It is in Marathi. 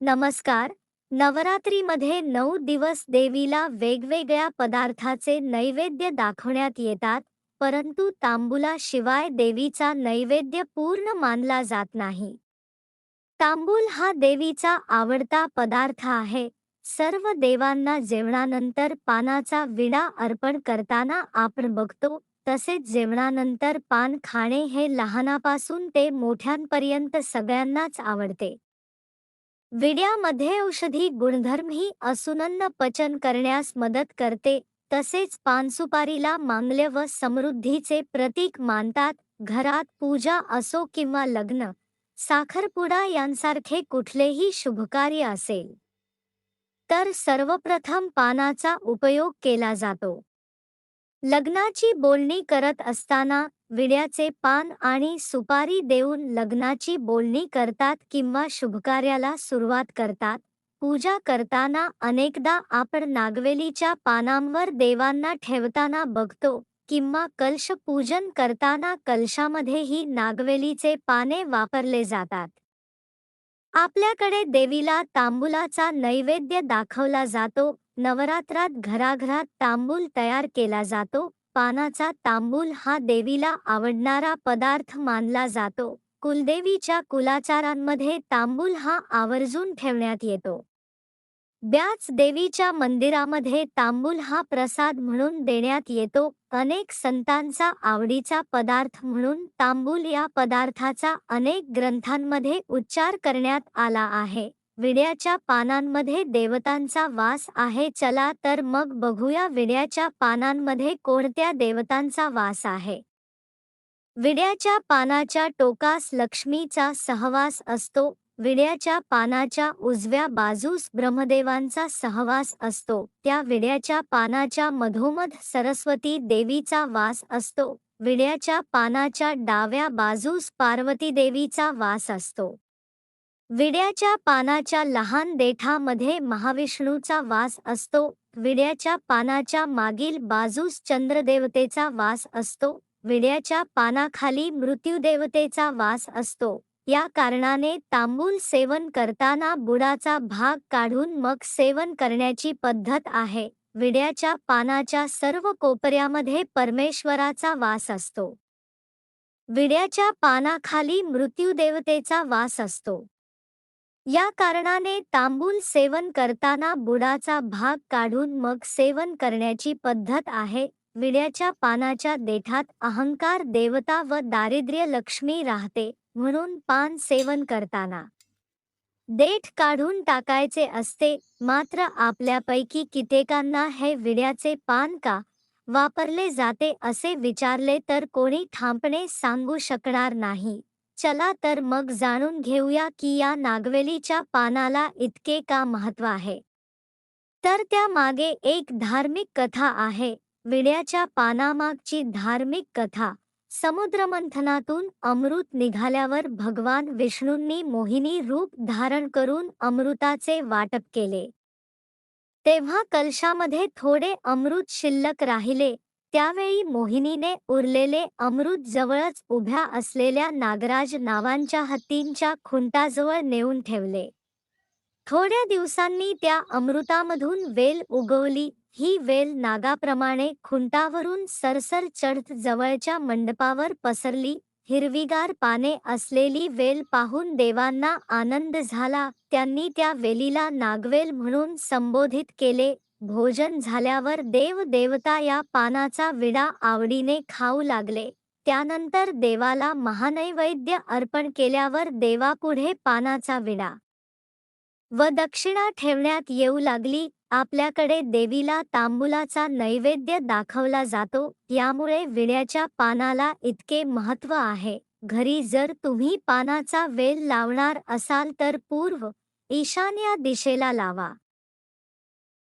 नमस्कार. नवरात्रीमध्ये नऊ दिवस देवीला वेगवेगळ्या पदार्थाचे नैवेद्य दाखवण्यात येतात परंतु तांबुलाशिवाय देवीचा नैवेद्य पूर्ण मानला जात नाही. तांबूल हा देवीचा आवडता पदार्थ आहे. सर्व देवांना जेवणानंतर पानाचा विडा अर्पण करताना आपण बघतो तसेच जेवणानंतर पान खाणे हे लहानापासून ते मोठ्यांपर्यंत सगळ्यांनाच आवडते. विड्यामध्ये औषधी गुणधर्मही असूनन्न पचन करण्यास मदत करते. तसेच पानसुपारीला मांगल्य व समृद्धीचे प्रतीक मानतात. घरात पूजा असो किंवा लग्न साखरपुडा यांसारखे कुठलेही शुभकार्य असेल तर सर्वप्रथम पानाचा उपयोग केला जातो. लग्नाची बोलणी करत असताना विड्याचे पान आणि सुपारी देऊन लग्नाची बोलणी करतात किंवा शुभकार्याला सुरुवात करतात. पूजा करताना अनेकदा आपण नागवेलीच्या पानांवर देवांना ठेवताना बघतो किंवा कलश पूजन करताना कलशामध्येही नागवेलीचे पाने वापरले जातात. आपल्याकडे देवीला तांबुलाचा नैवेद्य दाखवला जातो. नवरात्रात घराघरात तांबूल तयार केला जातो. पानाचा तांबूल हा देवीला आवडणारा पदार्थ मानला जातो. कुलदेवीच्या कुलाचारांमध्ये तांबूल हा आवर्जून ठेवण्यात येतो. ब्याच देवीच्या मंदिरामध्ये तांबूल हा प्रसाद म्हणून देण्यात येतो. अनेक संतांचा आवडीचा पदार्थ म्हणून तांबूल या पदार्थाचा अनेक ग्रंथांमध्ये उच्चार करण्यात आला आहे. विड्याच्या पानांमध्ये देवतांचा वास आहे चला तर मग बघूया विड्याच्या पानांमध्ये कोणत्या देवतांचा वास आहे. विड्याच्या पानाच्या टोकास लक्ष्मीचा सहवास असतो विड्याच्या पानाच्या उजव्या बाजूस ब्रह्मदेवांचा सहवास असतो त्या विड्याच्या पानाच्या मधोमध सरस्वती देवीचा वास असतो विड्याच्या पानाच्या डाव्या बाजूस पार्वती देवीचा वास असतो. विड्याच्या पानाच्या लहान देठामध्ये महाविष्णूचा वास असतो. विड्याच्या पानाच्या मागील बाजूस चंद्रदेवतेचा वास असतो. विड्याच्या पानाखाली मृत्यूदेवतेचा वास असतो. या कारणाने तांबूल सेवन करताना बुडाचा भाग काढून मग सेवन करण्याची पद्धत आहे. विड्याच्या पानाच्या सर्व कोपऱ्यामध्ये परमेश्वराचा वास असतो. विड्याच्या पानाखाली मृत्यूदेवतेचा वास असतो. या कारणाने तांबूल सेवन करताना बुडाचा भाग काढून मग सेवन करण्याची पद्धत आहे. विड्याच्या पानाच्या देठात अहंकार देवता व दारिद्र्य लक्ष्मी राहते म्हणून पान सेवन करताना. देठ काढून टाकायचे असते मात्र आपल्यापैकी कित्येकांना हे विड्याचे पान का? वापरले जाते असे विचारले तर कोणी ठामपणे सांगू शकणार नाही. चला तर मग जाणून घेऊया की या नागवेलीच्या पानाला इतके का महत्त्व आहे. तर त्या मागे एक धार्मिक कथा आहे. विड्याच्या पानामागची धार्मिक कथा. समुद्रमंथनातून अमृत निघाल्यावर भगवान विष्णूंनी मोहिनी रूप धारण करून अमृताचे वाटप केले. तेव्हा कलशामध्ये थोडे अमृत शिल्लक राहिले. त्यावेळी मोहिनीने उरलेले अमृत जवळच उभ्या असलेल्या नागराज नावांच्या हत्तींच्या खुंटाजवळ नेऊन ठेवले. थोड्या दिवसांनी त्या अमृतामधून वेल उगवली. ही वेल नागाप्रमाणे खुंटावरून सरसर चढत जवळच्या मंडपावर पसरली. हिरवीगार पाने असलेली वेल पाहून देवांना आनंद झाला. त्यांनी त्या वेलीला नागवेल म्हणून संबोधित केले. भोजन झाल्यावर देव देवता या पानाचा विडा आवडीने खाऊ लागले. त्यानंतर देवाला महानैवेद्य अर्पण केल्यावर देवापुढे पानाचा विडा व दक्षिणा ठेवण्यात येऊ लागली. आपल्याकडे देवीला तांबुलाचा नैवेद्य दाखवला जातो. यामुळे विड्याच्या पानाला इतके महत्त्व आहे. घरी जर तुम्ही पानाचा वेल लावणार असाल तर पूर्व ईशान्य दिशेला लावा.